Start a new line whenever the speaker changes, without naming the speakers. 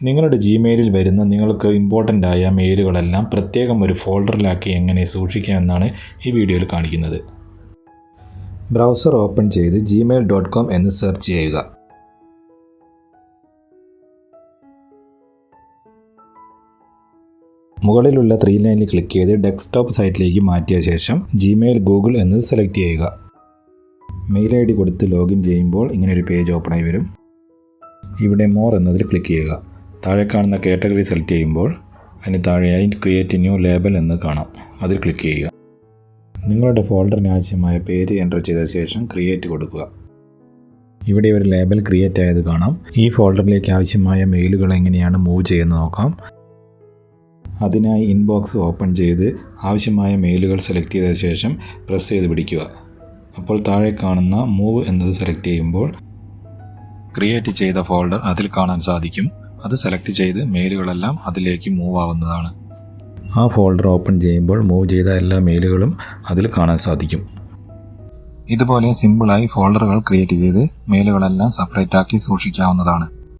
നിങ്ങളുടെ ജിമെയിലിൽ വരുന്ന നിങ്ങൾക്ക് ഇമ്പോർട്ടന്റ് ആയ മെയിലുകളെല്ലാം പ്രത്യേകം ഒരു ഫോൾഡറിലാക്കി എങ്ങനെ സൂക്ഷിക്കാം എന്നാണ് ഈ വീഡിയോയിൽ കാണിക്കുന്നത്. ബ്രൗസർ ഓപ്പൺ ചെയ്ത് ജിമെയിൽ ഡോട്ട് കോം എന്ന് സെർച്ച് ചെയ്യുക. മുകളിലുള്ള ത്രീ ലൈനിൽ ക്ലിക്ക് ചെയ്ത് ഡെസ്ക്ടോപ്പ് സൈറ്റിലേക്ക് മാറ്റിയ ശേഷം ജിമെയിൽ ഗൂഗിൾ എന്ന് സെലക്ട് ചെയ്യുക. മെയിൽ ഐ ഡി കൊടുത്ത് ലോഗിൻ ചെയ്യുമ്പോൾ ഇങ്ങനെ ഒരു പേജ് ഓപ്പൺ ആയി വരും. ഇവിടെ മോർ എന്നതിൽ ക്ലിക്ക് ചെയ്യുക. താഴെ കാണുന്ന കാറ്റഗറി സെലക്ട് ചെയ്യുമ്പോൾ അതിന് താഴെയായി ക്രിയേറ്റ് ന്യൂ ലേബൽ എന്ന് കാണാം. അതിൽ ക്ലിക്ക് ചെയ്യുക. നിങ്ങളുടെ ഫോൾഡറിന് ആവശ്യമായ പേര് എന്റർ ചെയ്ത ശേഷം ക്രിയേറ്റ് കൊടുക്കുക. ഇവിടെ ഒരു ലേബൽ ക്രിയേറ്റ് ആയത് കാണാം. ഈ ഫോൾഡറിലേക്ക് ആവശ്യമായ മെയിലുകൾ എങ്ങനെയാണ് മൂവ് ചെയ്യുന്നത് നോക്കാം. അതിനായി ഇൻബോക്സ് ഓപ്പൺ ചെയ്ത് ആവശ്യമായ മെയിലുകൾ സെലക്ട് ചെയ്ത ശേഷം പ്രസ് ചെയ്ത് പിടിക്കുക. അപ്പോൾ താഴെ കാണുന്ന മൂവ് എന്നത് സെലക്ട് ചെയ്യുമ്പോൾ ക്രിയേറ്റ് ചെയ്ത ഫോൾഡർ അതിൽ കാണാൻ സാധിക്കും. അത് സെലക്ട് ചെയ്ത് മെയിലുകളെല്ലാം അതിലേക്ക് മൂവ് ആവുന്നതാണ്. ആ ഫോൾഡർ ഓപ്പൺ ചെയ്യുമ്പോൾ മൂവ് ചെയ്ത എല്ലാ മെയിലുകളും അതിൽ കാണാൻ സാധിക്കും. ഇതുപോലെ സിമ്പിളായി ഫോൾഡറുകൾ ക്രിയേറ്റ് ചെയ്ത് മെയിലുകളെല്ലാം സെപ്പറേറ്റ് ആക്കി സൂക്ഷിക്കാവുന്നതാണ്.